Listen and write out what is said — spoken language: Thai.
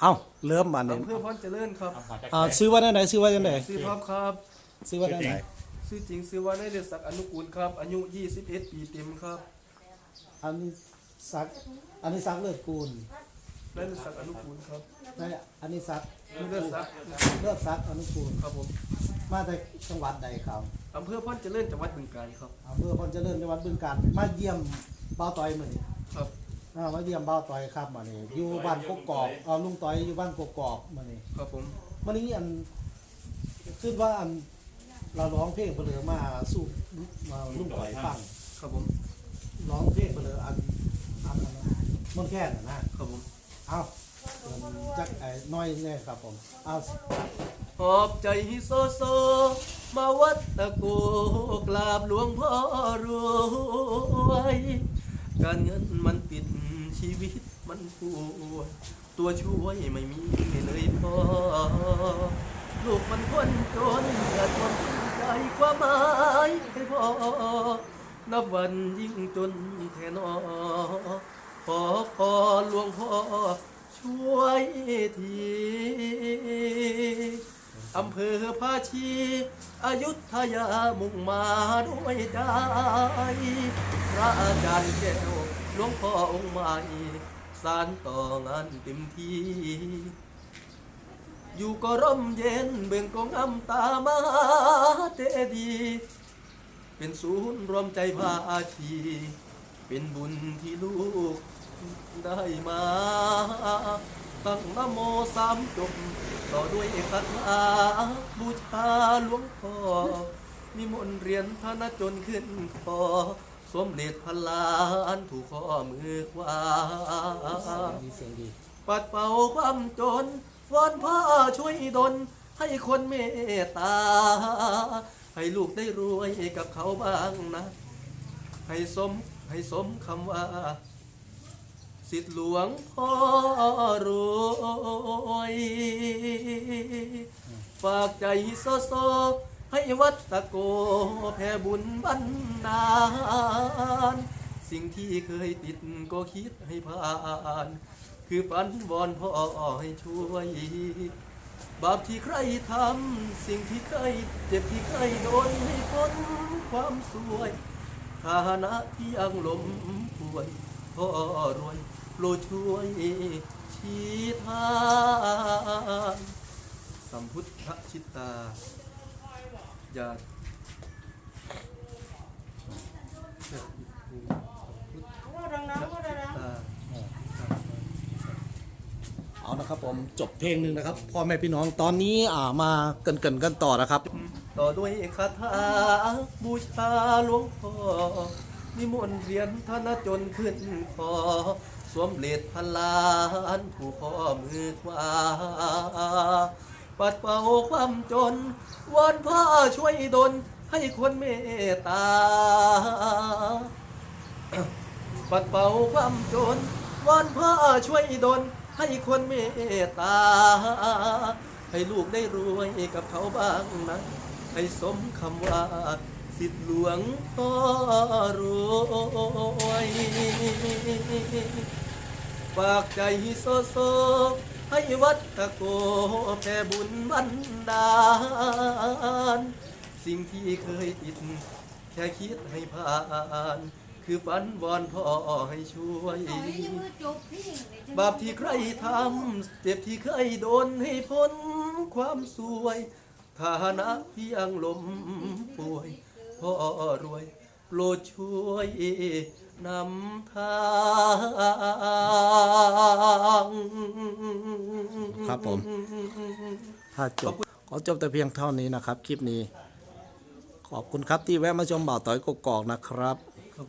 เอ้าเริ่มมาเนี่ยอำเภอพรเจริญครับอ่าซื้อว่าได้ไหนซื้อว่าได้ไหนซื้อท็อปครับ ซื้อว่าได้ไหนซื้อจริงซื้อว่าได้เดชศักดิ์อนุกูลครับ อายุ 21 ปีเต็มครับ อันนี้ซักอันนี้ซักเลือดกูลได้เดชศักดิ์อนุกูลครับได้อันนี้ซักเลือดศักดิ์เลือดซักอนุกูลครับผมมาจากจังหวัดใดครับอำเภอพรเจริญจังหวัดบึงกาฬครับอำเภอพรเจริญจังหวัดบึงกาฬมาเยี่ยมบ้าวต้อยมื้อนี้ครับ อ่ามาเยี่ยมบ้าวต้อยครับมื้อนี้อยู่บ้านกกอกเอ่อลุงต้อยอยู่บ้านกกอกมื้อนี้ครับผมมื้อนี้อันคิดว่าอันเราร้องเพลงเปลือมาสู่มาลุงต้อยฟังครับผมร้องเพลงเปลืออันอันอันอันมันแค่น่ะนะครับผมเอาจักไอ้น้อยแน่ครับผมเอาหอบใจโซโซ มาวัดตะโกกราบหลวงพ่อรวย การเงินมันปิด ชีวิตมันปวยตัวช่วยไม่มีเลยพ่อลูกมันคนจนเกิดความใจความหมายให้พ่อนับวันยิ่งจนแทนอขอพอหลวงพ่อช่วยทีอำเภอภาชีอายุทยามุ่งมาด้วยใจพระอาจารย์แก้ว หลวงพ่อองค์ใหม่สารต่องานเต็มที่ อยู่ก็ร่มเย็นเบ่งก็งำตามาเจดี เป็นศูนย์รวมใจภาชีเป็นบุญที่ลูกได้มา ตั้งนโมสามจบ ต่อด้วยคาถาบูชาหลวงพ่อ มีมนเรียนพระนจนขึ้นคอ สมเด็จพระลานถูกข้อมือขวาดีเสียงดี ปัดเป่าความจนวอนพ่อช่วยดลให้คนเมตตา ให้ลูกได้รวยกับเขาบ้างนะ ให้สมให้สมคำว่า สิทธิหลวงพ่อรวย ฝากใจโซโซ ให้วัดตะโกแผ่บุญบันดาลสิ่งที่เคยติดก็คิดให้ผ่าน คือฝันวอนพ่อให้ช่วย บาปที่ใครทำสิ่งที่เคยเจ็บที่เคยโดนให้พ้นความสวยฐานะที่ยังลมป่วย พ่อรวยโปรดช่วยชี้ทางสัมพุทธชิตา ญาติว่าดังๆว่าดังตาเอานะครับผมจบเพลงหนึ่งนะครับพ่อแม่พี่น้องตอนนี้อ่ามาเกรินเกินๆกันต่อนะครับ ต่อด้วยคาถาบูชาหลวงพ่อนิมนต์เหรียญธนจนขึ้นคอสวมเหรียญพันล้าน ผู้ข้อมือขวา ปัดเป่าความจนวอนพ่อช่วยดลให้คนเมตตา ปัดเป่าความจนวอนพ่อช่วยดลให้คนเมตตา ให้ลูกได้รวยกับเขาบ้างนะให้สมคำว่าสิทธิหลวงพ่อรวย ฝากใจโซโซ ให้วัดตะโกแผ่บุญบันดาล สิ่งที่เคยติด แค่คิดให้ผ่าน คือฝันวอนพ่อให้ช่วยๆต่อยยังมือจบพี่เลยจะบาปที่ใครทำเจ็บที่เคยโดนให้พ้นความสวย ฐานะที่ยังลมป่วย พ่อรวย โปรดช่วยนำทางครับผม ถ้าจบขอจบแต่เพียงเท่านี้นะครับ คลิปนี้ ขอบคุณครับที่แวะมาชมบ่าวต่อยกกอกนะครับ